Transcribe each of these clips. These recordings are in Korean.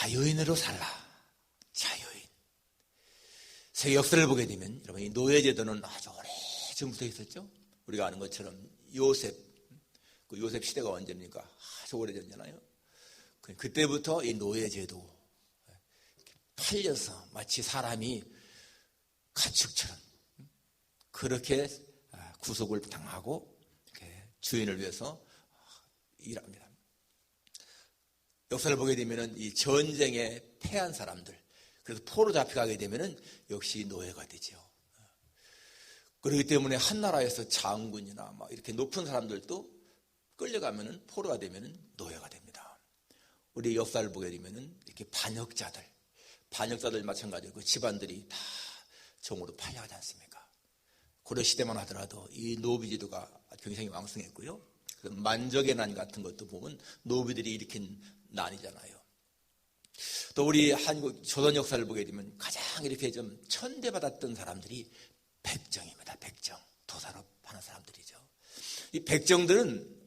자유인으로 살라. 자유인. 세계 역사를 보게 되면 여러분 이 노예 제도는 아주 오래 전부터 있었죠. 우리가 아는 것처럼 요셉, 그 요셉 시대가 언제입니까? 아주 오래전잖아요. 그- 그때부터 이 노예 제도 팔려서 마치 사람이 가축처럼 그렇게 아, 구속을 당하고 주인을 위해서 일합니다. 역사를 보게 되면은 이 전쟁에 패한 사람들, 그래서 포로 잡혀가게 되면은 역시 노예가 되죠. 그렇기 때문에 한 나라에서 장군이나 막 이렇게 높은 사람들도 끌려가면은 포로가 되면은 노예가 됩니다. 우리 역사를 보게 되면은 이렇게 반역자들, 반역자들 마찬가지로 그 집안들이 다 종으로 팔려가지 않습니까? 고려 시대만 하더라도 이 노비제도가 굉장히 왕성했고요. 그 만적의 난 같은 것도 보면 노비들이 일으킨 난이잖아요. 또 우리 한국 조선 역사를 보게 되면 가장 이렇게 좀 천대받았던 사람들이 백정입니다. 백정. 도산업 하는 사람들이죠. 이 백정들은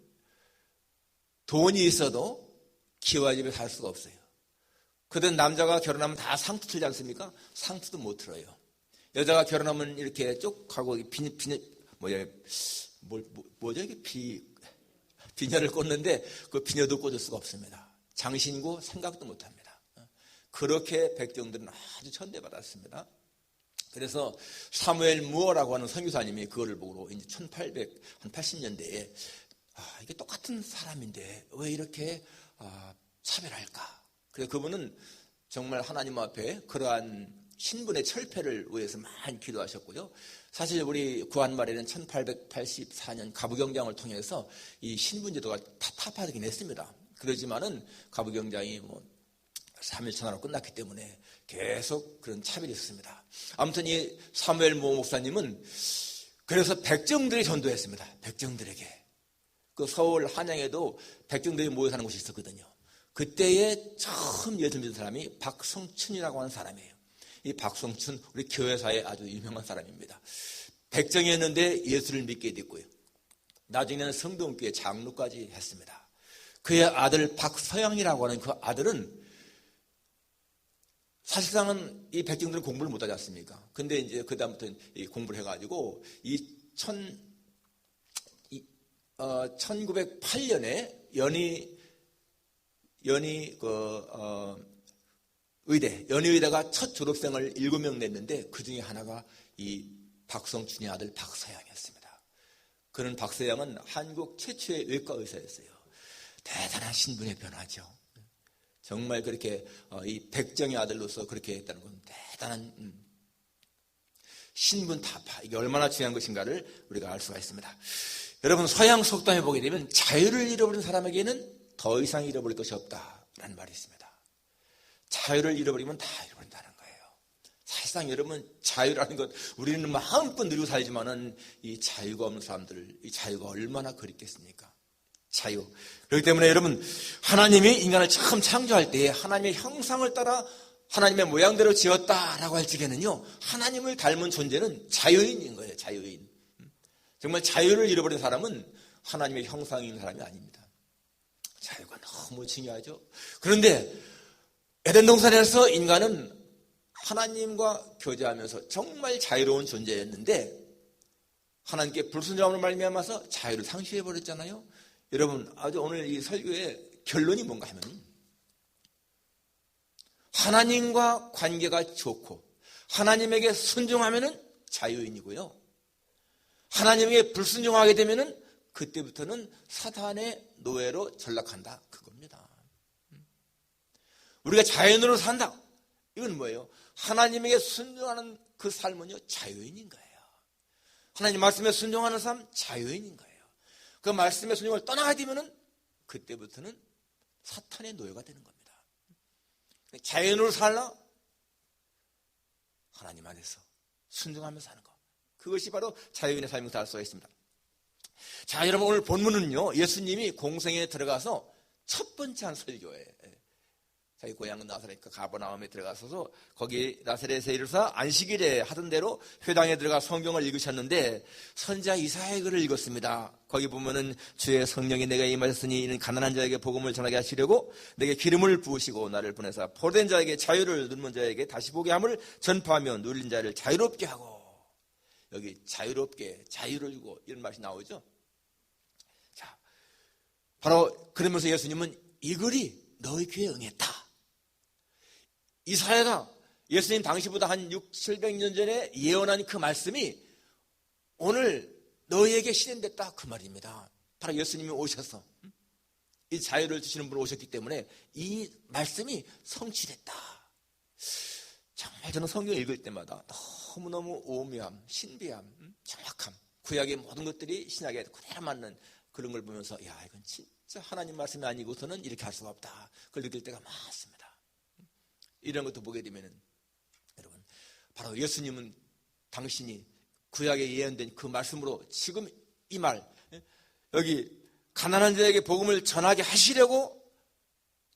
돈이 있어도 기와 집에 살 수가 없어요. 그든 남자가 결혼하면 다 상투 틀지 않습니까? 상투도 못 틀어요. 여자가 결혼하면 이렇게 쭉 하고 비, 비, 뭐야, 뭘, 뭐, 뭐죠? 이게 비, 비녀를 꽂는데 그 비녀도 꽂을 수가 없습니다. 장신고 생각도 못 합니다. 그렇게 백정들은 아주 천대받았습니다. 그래서 사무엘 무어라고 하는 선교사님이 그거를 보고 이제 1880년대에 아, 이게 똑같은 사람인데 왜 이렇게 아, 차별할까? 그래서 그분은 정말 하나님 앞에 그러한 신분의 철폐를 위해서 많이 기도하셨고요. 사실 우리 구한말에는 1884년 가부경장을 통해서 이 신분제도가 다 타파되긴 했습니다. 그러지만은 가부경장이 뭐 3일 천하로 끝났기 때문에 계속 그런 차별이 있었습니다. 아무튼 이 사무엘 모 목사님은 그래서 백정들이 전도했습니다. 백정들에게. 그 서울 한양에도 백정들이 모여 사는 곳이 있었거든요. 그때에 처음 예수 믿은 사람이 박성춘이라고 하는 사람이에요. 이 박성춘 우리 교회사에 아주 유명한 사람입니다. 백정이었는데 예수를 믿게 됐고요. 나중에는 성동교회 장로까지 했습니다. 그의 아들 박서영이라고 하는 그 아들은 사실상은 이 백정들은 공부를 못하지 않습니까? 근데 이제 그다음부터 공부를 해가지고 이 천, 이, 어, 1908년에 연희, 연희, 그, 어, 의대, 연희의대가 첫 졸업생을 7명 냈는데 그 중에 하나가 이 박성춘의 아들 박서양이었습니다. 그는 박서양은 한국 최초의 외과 의사였어요. 대단한 신분의 변화죠. 정말 그렇게 어, 이 백정의 아들로서 그렇게 했다는 건 대단한 음, 신분 타파 이게 얼마나 중요한 것인가를 우리가 알 수가 있습니다. 여러분 서양 속담에 보게 되면 자유를 잃어버린 사람에게는 더 이상 잃어버릴 것이 없다라는 말이 있습니다. 자유를 잃어버리면 다 잃어버린다는 거예요. 사실상 여러분 자유라는 것 우리는 마음껏 누리고 살지만은 이 자유가 없는 사람들 이 자유가 얼마나 그립겠습니까? 자유. 그렇기 때문에 여러분 하나님이 인간을 처음 창조할 때 하나님의 형상을 따라 하나님의 모양대로 지었다라고 할 적에는요 하나님을 닮은 존재는 자유인인 거예요. 자유인. 정말 자유를 잃어버린 사람은 하나님의 형상인 사람이 아닙니다. 자유가 너무 중요하죠. 그런데 에덴 동산에서 인간은 하나님과 교제하면서 정말 자유로운 존재였는데 하나님께 불순종함으로 말미암아서 자유를 상실해 버렸잖아요. 여러분 아주 오늘 이 설교의 결론이 뭔가 하면 하나님과 관계가 좋고 하나님에게 순종하면은 자유인이고요. 하나님에게 불순종하게 되면은 그때부터는 사탄의 노예로 전락한다. 그겁니다. 우리가 자연으로 산다. 이건 뭐예요? 하나님에게 순종하는 그 삶은요, 자유인인 거예요. 하나님 말씀에 순종하는 삶, 자유인인 거예요. 그 말씀의 순종을 떠나게 되면은 그때부터는 사탄의 노예가 되는 겁니다. 자연으로 살라? 하나님 안에서 순종하며 사는 것. 그것이 바로 자유인의 삶에서 할 수가 있습니다. 자, 여러분 오늘 본문은요, 예수님이 공생에 들어가서 첫 번째 한 설교예요. 자기 고향 나사렛 그 가버나움에 들어가서서 거기 나사렛에 이르사 안식일에 하던 대로 회당에 들어가 성경을 읽으셨는데 선자 이사의 글을 읽었습니다. 거기 보면은 주의 성령이 내가 임하셨으니 이는 가난한 자에게 복음을 전하게 하시려고 내게 기름을 부으시고 나를 보내사 포된 자에게 자유를 눈먼 자에게 다시 보게 함을 전파하며 눌린 자를 자유롭게 하고 여기 자유롭게 자유를 주고 이런 말이 나오죠. 자, 바로 그러면서 예수님은 이 글이 너희 귀에 응했다. 이사야가 예수님 당시보다 한 6, 700년 전에 예언한 그 말씀이 오늘 너희에게 실현됐다 그 말입니다. 바로 예수님이 오셔서 이 자유를 주시는 분 오셨기 때문에 이 말씀이 성취됐다. 정말 저는 성경 읽을 때마다 너무너무 오묘함, 신비함, 정확함, 구약의 모든 것들이 신약에 그대로 맞는 그런 걸 보면서 야 이건 진짜 하나님 말씀이 아니고서는 이렇게 할 수가 없다. 그걸 느낄 때가 많습니다. 이런 것도 보게 되면은 여러분 바로 예수님은 당신이 구약에 예언된 그 말씀으로 지금 이 말 여기 가난한 자에게 복음을 전하게 하시려고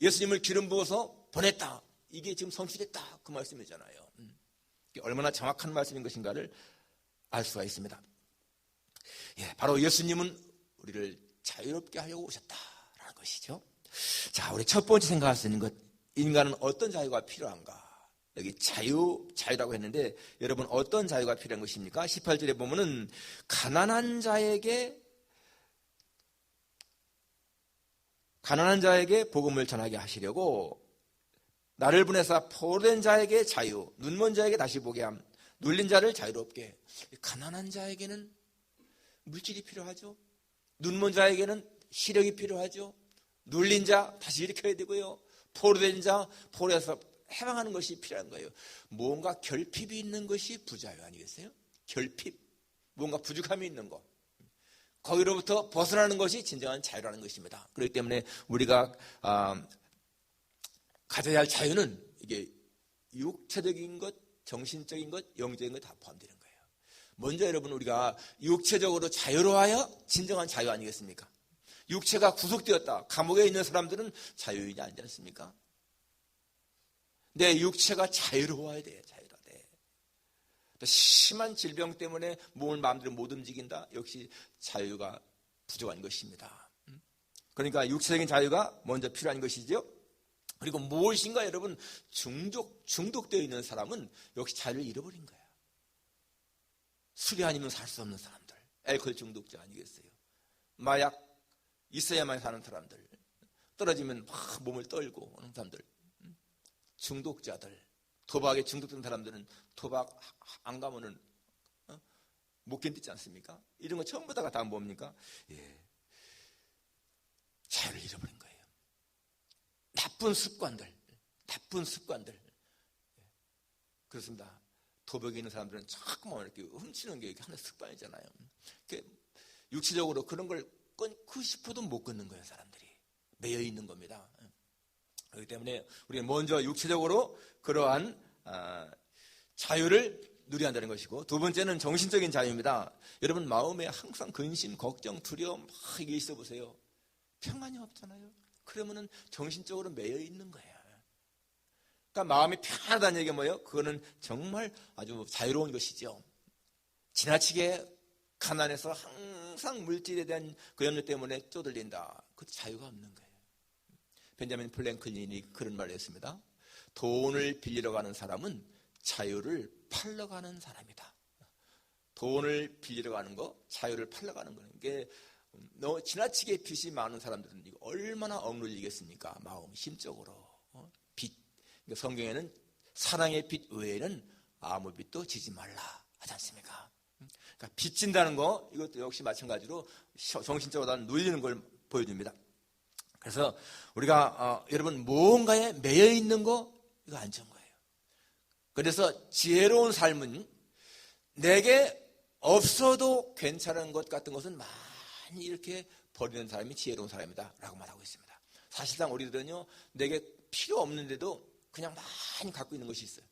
예수님을 기름 부어서 보냈다. 이게 지금 성취됐다. 그 말씀이잖아요. 음. 얼마나 정확한 말씀인 것인가를 알 수가 있습니다. 예, 바로 예수님은 우리를 자유롭게 하려고 오셨다라는 것이죠. 자, 우리 첫 번째 생각할 수 있는 것 인간은 어떤 자유가 필요한가? 여기 자유, 자유라고 했는데 여러분 어떤 자유가 필요한 것입니까? 18절에 보면은 가난한 자에게 가난한 자에게 복음을 전하게 하시려고 나를 보내사 포된 자에게 자유, 눈먼 자에게 다시 보게 함, 눌린 자를 자유롭게. 가난한 자에게는 물질이 필요하죠. 눈먼 자에게는 시력이 필요하죠. 눌린 자 다시 일으켜야 되고요. 포로된 자, 포로에서 해방하는 것이 필요한 거예요. 뭔가 결핍이 있는 것이 부자유 아니겠어요? 결핍. 뭔가 부족함이 있는 것. 거기로부터 벗어나는 것이 진정한 자유라는 것입니다. 그렇기 때문에 우리가 아, 가져야 할 자유는 이게 육체적인 것, 정신적인 것, 영적인 것 다 포함되는 거예요. 먼저 여러분 우리가 육체적으로 자유로워야 진정한 자유 아니겠습니까? 육체가 구속되었다. 감옥에 있는 사람들은 자유인이 아니지 않습니까? 내 육체가 자유로워야 돼. 자유로워야 돼. 또 심한 질병 때문에 몸을 마음대로 못 움직인다. 역시 자유가 부족한 것입니다. 그러니까 육체적인 자유가 먼저 필요한 것이죠. 그리고 무엇인가 여러분 중독 중독되어 있는 사람은 역시 자유를 잃어버린 거야. 술이 아니면 살 수 없는 사람들, 알코올 중독자 아니겠어요? 마약 있어야만 사는 사람들, 떨어지면 막 몸을 떨고 오는 사람들, 중독자들, 도박에 중독된 사람들은 도박 안 가면은 어? 못 견디지 않습니까? 이런 거 전부 다가 다 뭡니까? 예. 자유를 잃어버린 거예요. 나쁜 습관들, 나쁜 습관들. 예. 그렇습니다. 도벽에 있는 사람들은 자꾸만 이렇게 훔치는 게 하나의 습관이잖아요. 육체적으로 그런 걸 끊고 싶어도 못 끊는 거예요, 사람들이. 매여 있는 겁니다. 그렇기 때문에 우리는 먼저 육체적으로 그러한 아, 자유를 누려야 한다는 것이고 두 번째는 정신적인 자유입니다. 여러분 마음에 항상 근심, 걱정, 두려움 막 이게 있어 보세요. 평안이 없잖아요. 그러면은 정신적으로 매여 있는 거예요. 그러니까 마음이 편하다는 얘기가 뭐예요? 그거는 정말 아주 자유로운 것이죠. 지나치게 가난해서 항상 물질에 대한 그 염려 때문에 쪼들린다. 그 자유가 없는 거예요. 벤자민 플랭클린이 그런 말을 했습니다. 돈을 빌리러 가는 사람은 자유를 팔러 가는 사람이다. 돈을 빌리러 가는 거, 자유를 팔러 가는 거는 게너 지나치게 빚이 많은 사람들은 이거 얼마나 억눌리겠습니까? 마음, 심적으로. 어? 빚. 그러니까 성경에는 사랑의 빚 외에는 아무 빚도 지지 말라 하지 않습니까? 그러니까 빚진다는 거 이것도 역시 마찬가지로 정신적으로 눌리는 걸 보여줍니다. 그래서 우리가 어, 여러분 무언가에 매여 있는 거 이거 안 좋은 거예요. 그래서 지혜로운 삶은 내게 없어도 괜찮은 것 같은 것은 많이 이렇게 버리는 사람이 지혜로운 사람이다라고 말하고 있습니다. 사실상 우리들은요 내게 필요 없는데도 그냥 많이 갖고 있는 것이 있어요.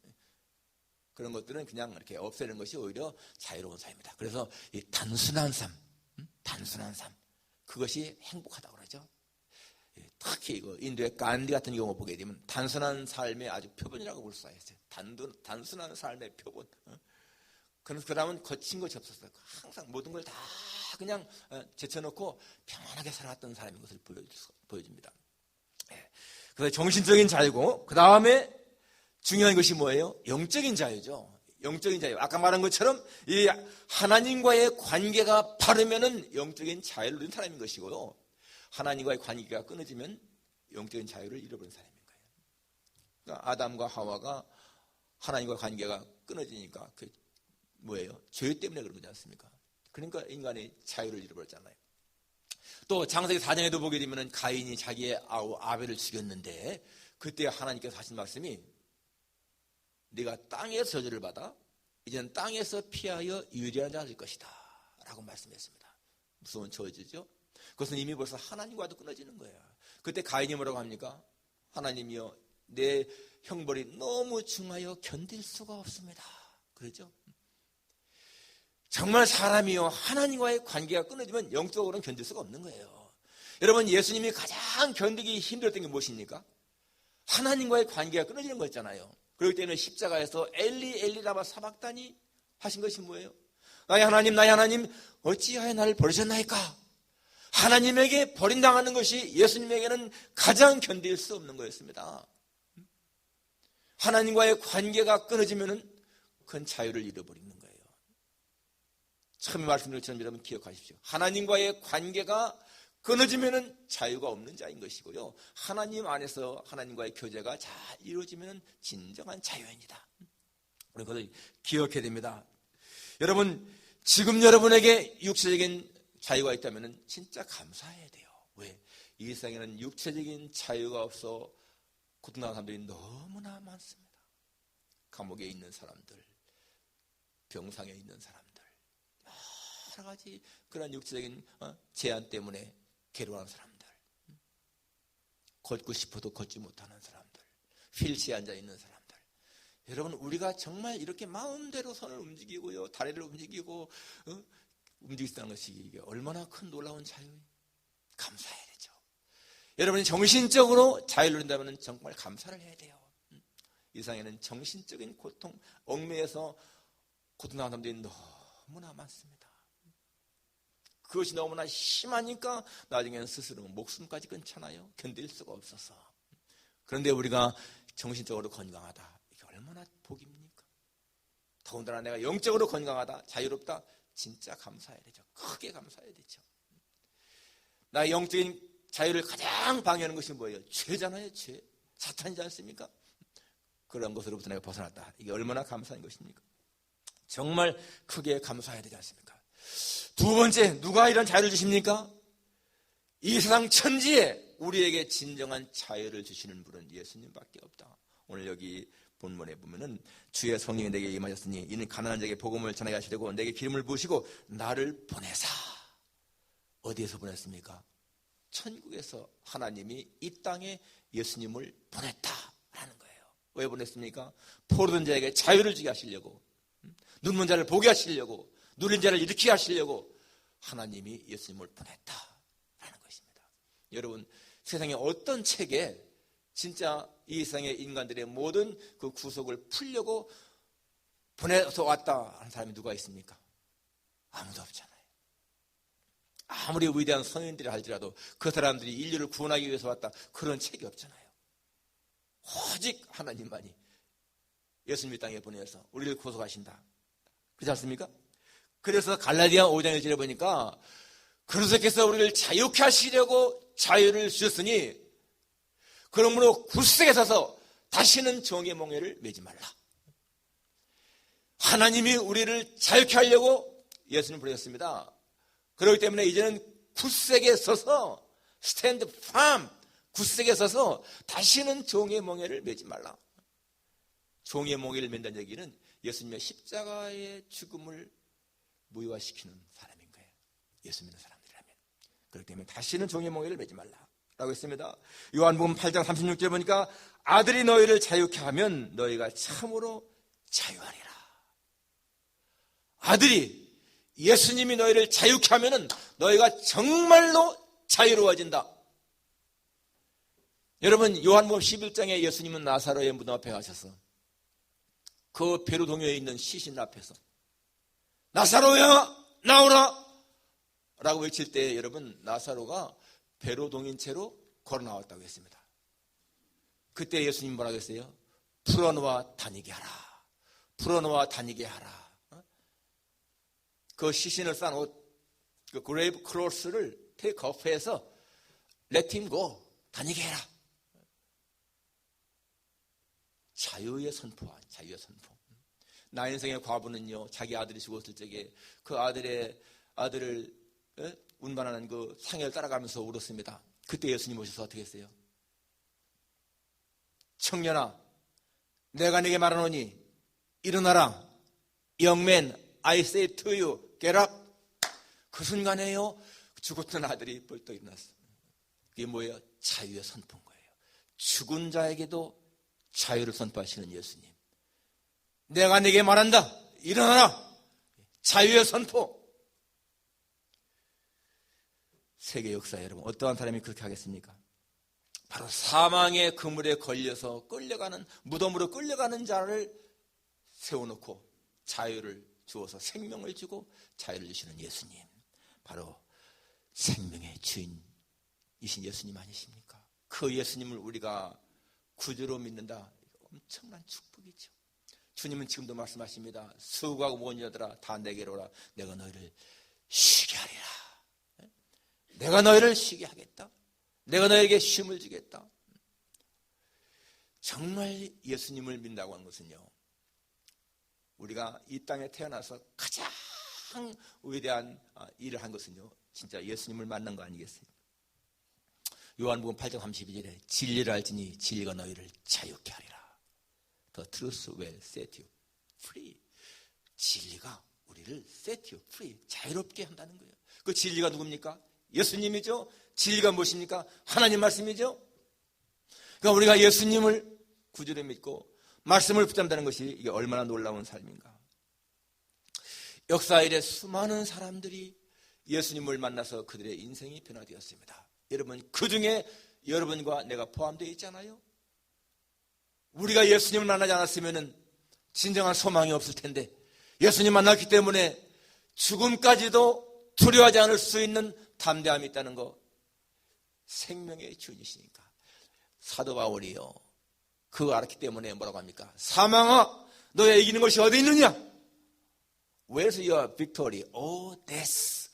그런 것들은 그냥 이렇게 없애는 것이 오히려 자유로운 삶이다. 그래서 이 단순한 삶, 단순한 삶, 그것이 행복하다고 그러죠. 예, 특히 이거 인도의 간디 같은 경우 보게 되면 단순한 삶의 아주 표본이라고 볼 수가 있어요. 단순, 단순한 삶의 표본. 어? 그래서 그 다음은 거친 것이 없었어요. 항상 모든 걸 다 그냥 어, 제쳐놓고 평안하게 살아갔던 사람인 것을 보여줍니다. 예. 그래서 정신적인 자유고, 그 다음에 중요한 것이 뭐예요? 영적인 자유죠. 영적인 자유. 아까 말한 것처럼 이 하나님과의 관계가 바르면은 영적인 자유를 누린 사람인 것이고요. 하나님과의 관계가 끊어지면 영적인 자유를 잃어버린 사람인 거예요. 그러니까 아담과 하와가 하나님과 관계가 끊어지니까 그 뭐예요? 죄 때문에 그런 거지 않습니까? 그러니까 인간의 자유를 잃어버렸잖아요. 또 장세기 4장에도 보게 되면 가인이 자기의 아우 아벨을 죽였는데 그때 하나님께서 하신 말씀이 네가 땅에서 저주를 받아 이제는 땅에서 피하여 유리한 자가 될 것이다 라고 말씀했습니다. 무서운 저주죠. 그것은 이미 벌써 하나님과도 끊어지는 거예요. 그때 가인이 뭐라고 합니까? 하나님이여 내 형벌이 너무 중하여 견딜 수가 없습니다. 그렇죠? 정말 사람이요 하나님과의 관계가 끊어지면 영적으로는 견딜 수가 없는 거예요. 여러분 예수님이 가장 견디기 힘들었던 게 무엇입니까? 하나님과의 관계가 끊어지는 거였잖아요. 그렇기 때문에 십자가에서 엘리 엘리라마 사박단이 하신 것이 뭐예요? 나의 하나님 나의 하나님 어찌하여 나를 버리셨나이까? 하나님에게 버림당하는 것이 예수님에게는 가장 견딜 수 없는 거였습니다. 하나님과의 관계가 끊어지면 그건 자유를 잃어버리는 거예요. 처음에 말씀드린 것처럼 여러분 기억하십시오. 하나님과의 관계가 끊어지면 자유가 없는 자인 것이고요. 하나님 안에서 하나님과의 교제가 잘 이루어지면 진정한 자유입니다. 우리 그것을 기억해야 됩니다. 여러분, 지금 여러분에게 육체적인 자유가 있다면 진짜 감사해야 돼요. 왜? 이 세상에는 육체적인 자유가 없어 고통당한 사람들이 너무나 많습니다. 감옥에 있는 사람들, 병상에 있는 사람들, 여러 가지 그런 육체적인 어, 제한 때문에 괴로워하는 사람들, 걷고 싶어도 걷지 못하는 사람들, 휠체에 앉아 있는 사람들. 여러분, 우리가 정말 이렇게 마음대로 손을 움직이고요, 다리를 움직이고, 어? 있다는 것이 이게 얼마나 큰 놀라운 자유예요. 감사해야 되죠. 여러분이 정신적으로 자유를 누린다면 정말 감사를 해야 돼요. 이 세상에는 정신적인 고통, 얽매여서 고통당한 사람들이 너무나 많습니다. 그것이 너무나 심하니까 나중에는 스스로 목숨까지 끊잖아요. 견딜 수가 없어서. 그런데 우리가 정신적으로 건강하다. 이게 얼마나 복입니까? 더군다나 내가 영적으로 건강하다, 자유롭다. 진짜 감사해야 되죠. 크게 감사해야 되죠. 나의 영적인 자유를 가장 방해하는 것이 뭐예요? 죄잖아요, 죄. 사탄이지 않습니까? 그런 것으로부터 내가 벗어났다. 이게 얼마나 감사한 것입니까? 정말 크게 감사해야 되지 않습니까? 두 번째, 누가 이런 자유를 주십니까? 이 세상 천지에 우리에게 진정한 자유를 주시는 분은 예수님밖에 없다. 오늘 여기 본문에 보면은 주의 성령이 내게 임하셨으니 이는 가난한 자에게 복음을 전하게 하시려고 내게 기름을 부으시고 나를 보내사 어디에서 보냈습니까? 천국에서 하나님이 이 땅에 예수님을 보냈다라는 거예요. 왜 보냈습니까? 포로된 자에게 자유를 주게 하시려고 눈먼 자를 보게 하시려고 누린 자를 일으키게 하시려고 하나님이 예수님을 보냈다라는 것입니다. 여러분 세상에 어떤 책에 진짜 이 세상의 인간들의 모든 그 구속을 풀려고 보내서 왔다 하는 사람이 누가 있습니까? 아무도 없잖아요. 아무리 위대한 성인들이 할지라도 그 사람들이 인류를 구원하기 위해서 왔다 그런 책이 없잖아요. 오직 하나님만이 예수님 땅에 보내서 우리를 구속하신다. 그렇지 않습니까? 그래서 갈라디아 5장에 지려 보니까 그리스도께서 우리를 자유케 하시려고 자유를 주셨으니 그러므로 굳세게 서서 다시는 정의 몽해를 매지 말라. 하나님이 우리를 자유케 하려고 예수님 보내셨습니다. 그렇기 때문에 이제는 굳세게 서서 스탠드 팜 굳세게 서서 다시는 종의 멍에를 매지 말라. 종의 멍에를 맨다는 얘기는 예수님의 십자가의 죽음을 무효화시키는 사람인 거예요. 예수 믿는 사람들이라면. 그렇기 때문에 다시는 종의 멍에를 매지 말라. 라고 했습니다. 요한복음 8장 36절 보니까 아들이 너희를 자유케 하면 너희가 참으로 자유하리라. 아들이 예수님이 너희를 자유케 하면은 너희가 정말로 자유로워진다. 여러분 요한복음 11장에 예수님은 나사로의 무덤 앞에 가셔서 그 베르동요에 있는 시신 앞에서 나사로야 나오라 라고 외칠 때 여러분 나사로가 베로동인 채로 걸어 나왔다고 했습니다. 그때 예수님 뭐라고 했어요? 풀어놓아 다니게 하라. 풀어놓아 다니게 하라. 어? 그 시신을 싼 옷, 그 그레이브 크로스를 테이크 오프해서 레팀고 다니게 해라. 자유의 선포와 자유의 선포. 나 인생의 과부는요, 자기 아들이 죽었을 적에 그 아들의 아들을 에? 운반하는 그 상해를 따라가면서 울었습니다. 그때 예수님 오셔서 어떻게 했어요? 청년아, 내가 네게 말하노니 일어나라. Man, I say to you, get up. 그 순간에요, 죽었던 아들이 벌떡 일어났어. 그게 뭐예요? 자유의 선포인 거예요. 죽은 자에게도 자유를 선포하시는 예수님. 내가 네게 말한다. 일어나라. 자유의 선포. 세계 역사 여러분 어떠한 사람이 그렇게 하겠습니까? 바로 사망의 그물에 걸려서 끌려가는 무덤으로 끌려가는 자를 세워놓고 자유를 주어서 생명을 주고 자유를 주시는 예수님 바로 생명의 주인이신 예수님 아니십니까? 그 예수님을 우리가 구주로 믿는다 엄청난 축복이죠. 주님은 지금도 말씀하십니다. 수고하고 모은 자들아 다 내게로 오라 내가 너희를 쉬게 하리라. 내가 너희를 쉬게 하겠다. 내가 너에게 쉼을 주겠다. 정말 예수님을 믿는다고 하는 것은요. 우리가 이 땅에 태어나서 가장 위대한 아, 일을 한 것은요. 진짜 예수님을 만난 거 아니겠어요? 요한복음 8장 32절에 진리를 알지니 진리가 너희를 자유케 하리라. The truth will set you free. 진리가 우리를 set you free. 자유롭게 한다는 거예요. 그 진리가 누굽니까? 예수님이죠. 진리가 무엇입니까? 하나님 말씀이죠. 그러니까 우리가 예수님을 구주로 믿고 말씀을 붙잡는다는 것이 이게 얼마나 놀라운 삶인가. 역사 일에 수많은 사람들이 예수님을 만나서 그들의 인생이 변화되었습니다. 여러분, 그 중에 여러분과 내가 포함되어 있잖아요. 우리가 예수님을 만나지 않았으면 진정한 소망이 없을 텐데, 예수님 만났기 때문에 죽음까지도 두려워하지 않을 수 있는 담대함이 있다는 거 생명의 주인이시니까 사도 바울이요 그거 알았기 때문에 뭐라고 합니까? 사망아 너의 이기는 것이 어디 있느냐? Where's your victory? Oh, death.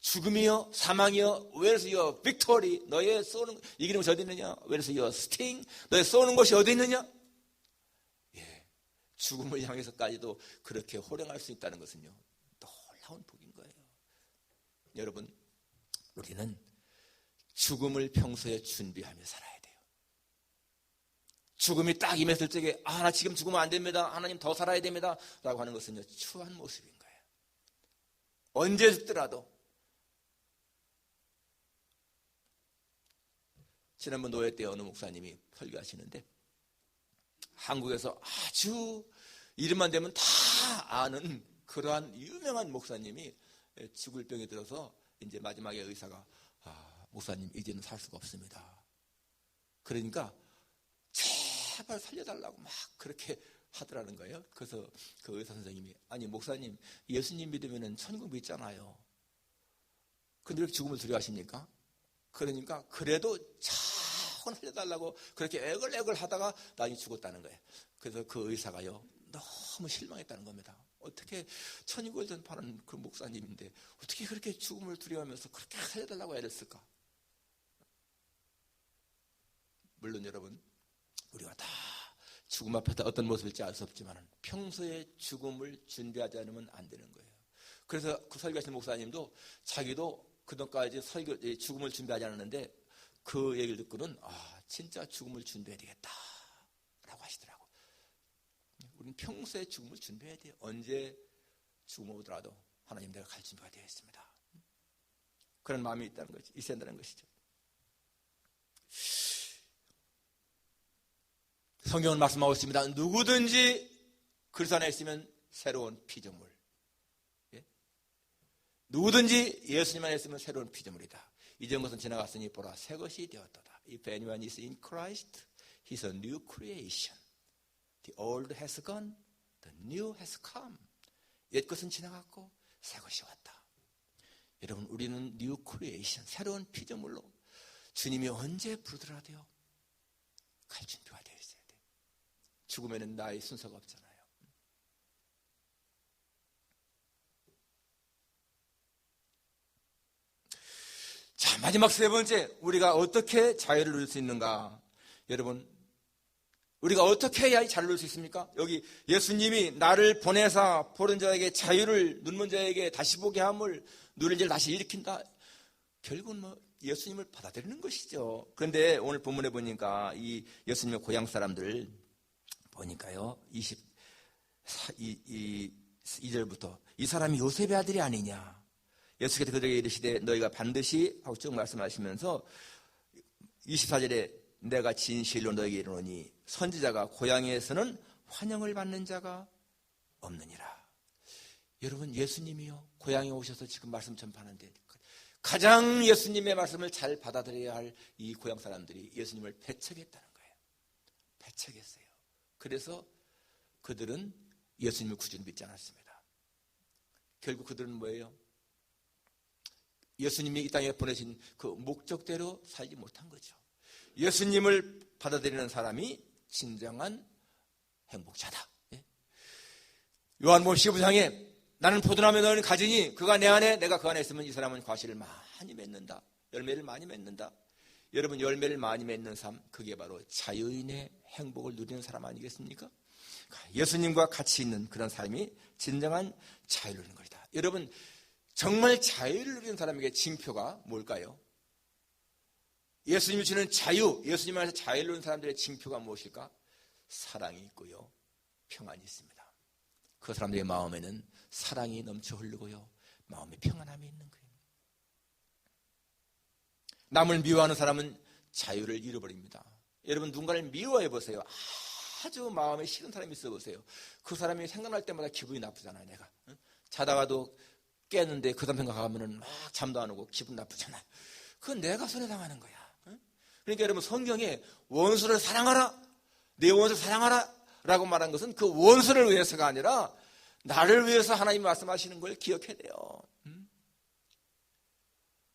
죽음이요, 사망이요, where's your victory? 너의 쏘는, 이기는 것이 어디 있느냐? Where's your sting? 너의 쏘는 것이 어디 있느냐? 예. 죽음을 향해서까지도 그렇게 호령할 수 있다는 것은요, 놀라운 복인 거예요. 여러분, 우리는 죽음을 평소에 준비하며 살아야 돼요. 죽음이 딱 임했을 적에 아, 나 지금 죽으면 안 됩니다. 하나님 더 살아야 됩니다. 라고 하는 것은요, 추한 모습인 거예요. 언제 죽더라도 지난번 노예 때 어느 목사님이 설교하시는데 한국에서 아주 이름만 되면 다 아는 그러한 유명한 목사님이 죽을 병에 들어서 이제 마지막에 의사가 아, 목사님 이제는 살 수가 없습니다. 그러니까 제발 살려달라고 막 그렇게 하더라는 거예요. 그래서 그 의사 선생님이 아니 목사님 예수님 믿으면 천국 믿잖아요. 근데 왜 죽음을 두려워하십니까? 그러니까 그래도 자 꾸 살려달라고 그렇게 애걸애걸 하다가 나중에 죽었다는 거예요. 그래서 그 의사가요 너무 실망했다는 겁니다. 어떻게 천국을 전파하는 그 목사님인데 어떻게 그렇게 죽음을 두려워하면서 그렇게 살려달라고 애를 쓸까? 물론 여러분 우리가 다 죽음 앞에서 어떤 모습일지 알 수 없지만 평소에 죽음을 준비하지 않으면 안 되는 거예요. 그래서 그 설교하신 목사님도 자기도 그동까지 설교 죽음을 준비하지 않았는데 그 얘기를 듣고는 아 진짜 죽음을 준비해야 되겠다라고 하시더라고. 우리는 평소에 죽음을 준비해야 돼요. 언제 죽음 오더라도 하나님 내가 갈 준비가 되어 있습니다. 그런 마음이 있다는 거지, 있어야 된다는 것이죠. 성경은 말씀하고 있습니다. 누구든지 그리스도 안에 있으면 새로운 피조물. 예? 누구든지 예수님 안에 있으면 새로운 피조물이다. 이전 것은 지나갔으니 보라 새 것이 되었다. If anyone is in Christ, he's a new creation. The old has gone, the new has come. 옛 것은 지나갔고 새 것이 왔다. 여러분 우리는 뉴 크리에이션 새로운 피조물로 주님이 언제 부르더라도요 갈 준비가 되어 있어야 돼. 죽으면은 나의 순서가 없잖아요. 자, 마지막 세 번째, 우리가 어떻게 자유를 누릴 수 있는가? 여러분, 우리가 어떻게 해야 자유를 누릴 수 있습니까? 여기 예수님이 나를 보내사 보는 자에게 자유를 눈먼 자에게 다시 보게 함을 누릴 일 다시 일으킨다. 결국은 뭐 예수님을 받아들이는 것이죠. 그런데 오늘 본문에 보니까 이 예수님의 고향 사람들 보니까요. 20, 이, 이, 2절부터 이 사람이 요셉의 아들이 아니냐. 예수께서 그들에게 이르시되 너희가 반드시 하고 쭉 말씀하시면서 24절에 내가 진실로 너에게 이르노니 선지자가 고향에서는 환영을 받는 자가 없느니라. 여러분 예수님이요 고향에 오셔서 지금 말씀 전파하는데 가장 예수님의 말씀을 잘 받아들여야 할 이 고향 사람들이 예수님을 배척했다는 거예요. 배척했어요. 그래서 그들은 예수님을 구주로 믿지 않았습니다. 결국 그들은 뭐예요? 예수님이 이 땅에 보내신 그 목적대로 살지 못한 거죠. 예수님을 받아들이는 사람이 진정한 행복자다. 예? 요한복음 15장에 나는 포도나무 너는 가지니 그가 내 안에 내가 그 안에 있으면 이 사람은 과실을 많이 맺는다. 열매를 많이 맺는다. 여러분 열매를 많이 맺는 삶 그게 바로 자유인의 행복을 누리는 사람 아니겠습니까? 예수님과 같이 있는 그런 삶이 진정한 자유를 누리는 것이다. 여러분 정말 자유를 누리는 사람에게 징표가 뭘까요? 예수님이 주는 자유, 예수님 안에서 자유를 누리는 사람들의 징표가 무엇일까? 사랑이 있고요. 평안이 있습니다. 그 사람들의 마음에는 사랑이 넘쳐 흐르고요. 마음에 평안함이 있는 거예요. 남을 미워하는 사람은 자유를 잃어버립니다. 여러분 누군가를 미워해 보세요. 아주 마음에 싫은 사람이 있어 보세요. 그 사람이 생각날 때마다 기분이 나쁘잖아요. 내가 자다가도 깨는데 그 사람 생각하면은 막 잠도 안 오고 기분 나쁘잖아요. 그건 내가 손해당하는 거야. 그러니까 여러분 성경에 원수를 사랑하라, 내 원수를 사랑하라 라고 말한 것은 그 원수를 위해서가 아니라 나를 위해서 하나님 말씀하시는 걸 기억해야 돼요. 음?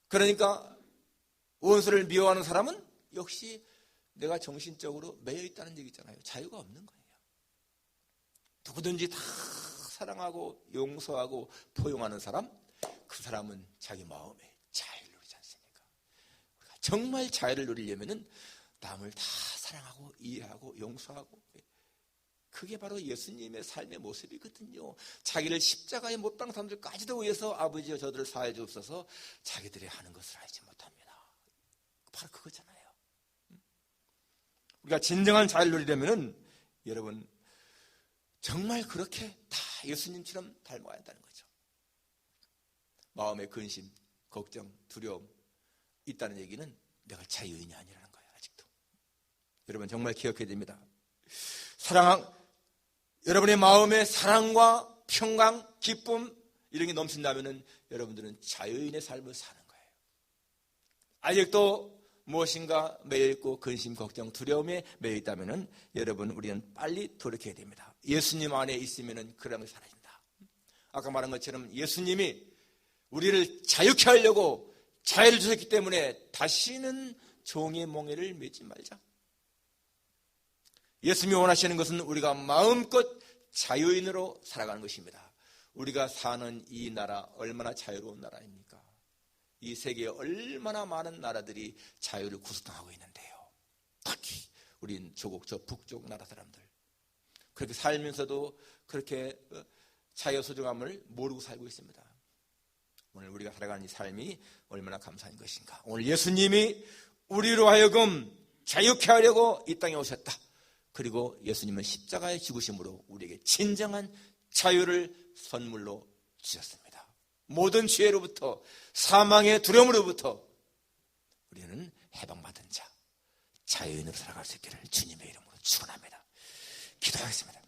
그러니까 원수를 미워하는 사람은 역시 내가 정신적으로 매여 있다는 얘기 있잖아요. 자유가 없는 거예요. 누구든지 다 사랑하고 용서하고 포용하는 사람, 그 사람은 자기 마음에 자유를 누리지 않습니까? 우리가 정말 자유를 누리려면은 남을 다 사랑하고 이해하고 용서하고 그게 바로 예수님의 삶의 모습이거든요. 자기를 십자가에 못 박는 사람들까지도 위해서 아버지여 저들을 사해 주옵소서 자기들이 하는 것을 알지 못합니다. 바로 그거잖아요. 우리가 진정한 자유를 누리려면 여러분 정말 그렇게 다 예수님처럼 닮아야 한다는 거죠. 마음의 근심, 걱정, 두려움 있다는 얘기는 내가 자유인이 아니라는 거예요. 아직도. 여러분 정말 기억해야 됩니다. 사랑 여러분의 마음에 사랑과 평강, 기쁨 이런 게 넘친다면 여러분들은 자유인의 삶을 사는 거예요. 아직도 무엇인가 매여 있고 근심, 걱정, 두려움에 매여 있다면 여러분 우리는 빨리 돌이켜야 됩니다. 예수님 안에 있으면 그런 게 사라진다. 아까 말한 것처럼 예수님이 우리를 자유케 하려고 자유를 주셨기 때문에 다시는 종의 몽해를 맺지 말자. 예수님이 원하시는 것은 우리가 마음껏 자유인으로 살아가는 것입니다. 우리가 사는 이 나라 얼마나 자유로운 나라입니까? 이 세계에 얼마나 많은 나라들이 자유를 구성하고 있는데요. 특히 우린 조국 저 북쪽 나라 사람들 그렇게 살면서도 그렇게 어, 자유 소중함을 모르고 살고 있습니다. 오늘 우리가 살아가는 이 삶이 얼마나 감사한 것인가. 오늘 예수님이 우리로 하여금 자유케 하려고 이 땅에 오셨다. 그리고 예수님은 십자가의 죽으심으로 우리에게 진정한 자유를 선물로 주셨습니다. 모든 죄로부터 사망의 두려움으로부터 우리는 해방받은 자, 자유인으로 살아갈 수 있기를 주님의 이름으로 축원합니다. 기도하겠습니다.